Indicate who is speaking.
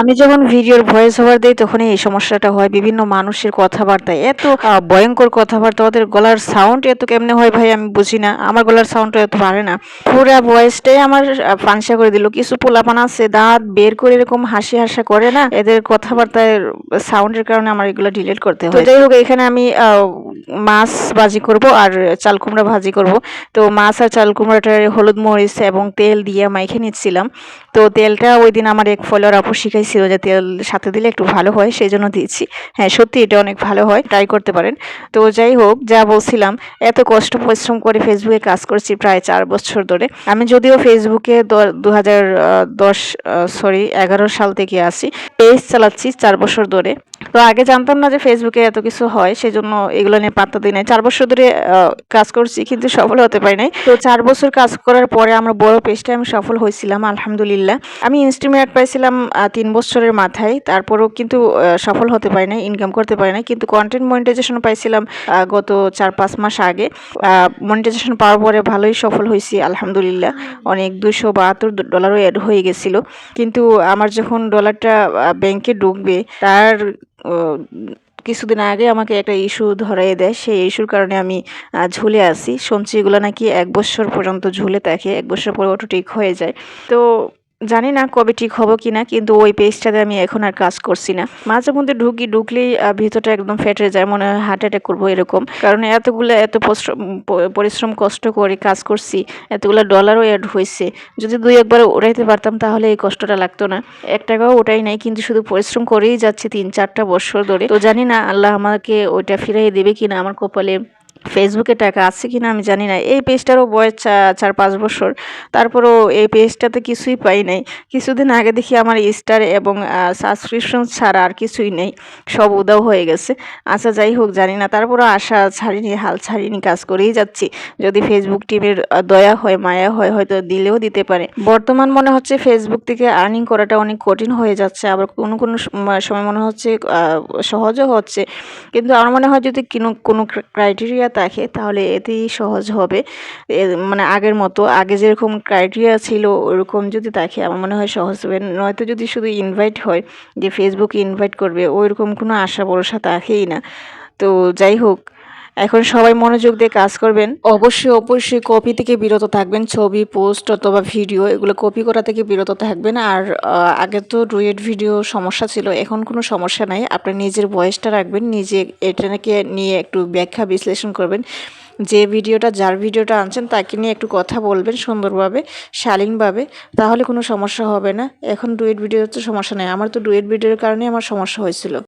Speaker 1: আমি যখন ভিডিওর ভয়েস ওভার দিই তখন এই সমস্যাটা হয়। বিভিন্ন মানুষের কথাবার্তা এত ভয়ঙ্কর কথাবার্তা ওদের গলার সাউন্ড এত কেমনে হয় ভাই আমি বুঝি না। আমার গলার সাউন্ডটা এত পারে না। পুরা ভয়েসটাই আমার ফানসা করে দিল। কিছু পোলাপান আছে দাঁত বের করে এরকম হাসি হাসা করে না এদের কথাবার্তায় সাউন্ডের কারণে আমার এগুলো ডিলিট করতে হয়। যাই হোক এখানে আমি মাছ ভাজি করব আর চাল কুমড়া ভাজি করব। তো মাছ আর চাল কুমড়াটার হলুদ মরিচ এবং তেল দিয়ে আমি মাইখে নিচ্ছিলাম। তো তেলটা ওই দিন আমার এক ফলোয়ার আপু শিখাইছিল যে তেল সাথে দিলে একটু ভালো হয় সেই জন্য দিয়েছি। হ্যাঁ সত্যি এটা অনেক ভালো হয় ট্রাই করতে পারেন। তো যাই হোক, যা বলছিলাম, এত কষ্ট পরিশ্রম করে ফেসবুকে কাজ করছি প্রায় চার বছর ধরে। আমি যদিও ফেসবুকে দু হাজার দশ সরি এগারো সাল থেকে আসি পেজ চালাচ্ছি চার বছর ধরে। তো আগে জানতাম না যে ফেসবুকে এত কিছু হয় সেই জন্য এগুলো নিয়ে পাত্তা দিই নাই। চার বছর ধরে কাজ করছি কিন্তু সফল হতে পারি নাই। তো চার বছর কাজ করার পরে আমার বড় পেজটা আমি সফল হয়েছিলাম আলহামদুলিল্লাহ। আমি ইনস্টিমেট পাইছিলাম তিন বছরের মাথায়। তারপরেও কিন্তু সফল হতে পারি নাই ইনকাম করতে পারি নাই। কিন্তু কন্টেন্ট মনিটাইজেশন পাইছিলাম গত চার পাঁচ মাস আগে। মনিটাইজেশন পাওয়ার পরে ভালোই সফল হয়েছি আলহামদুলিল্লাহ। অনেক দুশো বাহাত্তর ডলারও অ্যাড হয়ে গেছিল। কিন্তু আমার যখন ডলারটা ব্যাংকে ঢুকবে তার কিছুদিন আগে আমাকে একটা ইস্যু ধরাই দেয়। সেই ইস্যুর কারণে আমি ঝুলে আসি এগুলো নাকি এক বছর পর্যন্ত ঝুলে থাকে। এক বছর পর অটো ঠিক হয়ে যায়। তো জানি না কবে ঠিক হব কি না কিন্তু ওই পেজটাতে আমি এখন আর কাজ করছি না। মাঝে মধ্যে ঢুকি, ঢুকলেই ভিতরটা একদম ফেটে যায়, মনে হয় হার্ট অ্যাটাক করব এরকম। কারণ এতগুলো, এত পরিশ্রম কষ্ট করে কাজ করছি, এতগুলো ডলারও অ্যাড হয়েছে। যদি দুই একবার উড়াইতে পারতাম, তাহলে এই কষ্টটা লাগতো না। এক টাকাও ওটাই নাই, কিন্তু শুধু পরিশ্রম করেই যাচ্ছে তিন চারটা বছর ধরে। তো জানি না আল্লাহ আমাকে ওইটা ফিরাই দেবে কিনা, আমার কপালে ফেসবুকে টাকা আছে কিনা আমি জানি না। এই পেজটারও বয়স চার পাঁচ বছর। তারপরও এই পেজটাতে কিছুই পাই নাই। কিছুদিন আগে দেখি আমার স্টার এবং সাবস্ক্রিপশন ছাড়া আর কিছুই নেই। সব উদাও হয়ে গেছে। আচ্ছা যাই হোক, জানি না। তারপরও আশা ছাড়িনি, হাল ছাড়িনি, কাজ করেই যাচ্ছি। যদি ফেসবুক টিমের দয়া হয়, মায়া হয়, হয়তো দিলেও দিতে পারে। বর্তমান মনে হচ্ছে ফেসবুক থেকে আর্নিং করাটা অনেক কঠিন হয়ে যাচ্ছে। আবার কোনো কোনো সময় মনে হচ্ছে সহজও হচ্ছে। কিন্তু আমার মনে হয় যদি কোনো কোনো ক্রাইটেরিয়া থাকে, তাহলে এতেই সহজ হবে। মানে আগের মতো, আগে যেরকম ক্রাইটেরিয়া ছিল, ওরকম যদি থাকে, আমার মনে হয় সহজ হবে। নয়তো যদি শুধু ইনভাইট হয়, যে ফেসবুকে ইনভাইট করবে, ওইরকম কোনো আশা ভরসা থাকেই না। তো যাই হোক এখন সবাই মনোযোগ দিয়ে কাজ করবেন। অবশ্যই অবশ্যই কপি থেকে বিরত থাকবেন, ছবি, পোস্ট অথবা ভিডিও, এগুলো কপি করা থেকে বিরত থাকবেন। আর আগে তো ডুয়েট ভিডিও সমস্যা ছিল, এখন কোনো সমস্যা নাই। আপনি নিজের ভয়েসটা রাখবেন, নিজে এটাকে নিয়ে একটু ব্যাখ্যা বিশ্লেষণ করবেন। যে ভিডিওটা, যার ভিডিওটা আনছেন, তাকে নিয়ে একটু কথা বলবেন সুন্দরভাবে, শালীনভাবে, তাহলে কোনো সমস্যা হবে না। এখন ডুয়েট ভিডিওর তো সমস্যা নেই। আমার তো ডুয়েট ভিডিওর কারণে আমার সমস্যা হয়েছিল।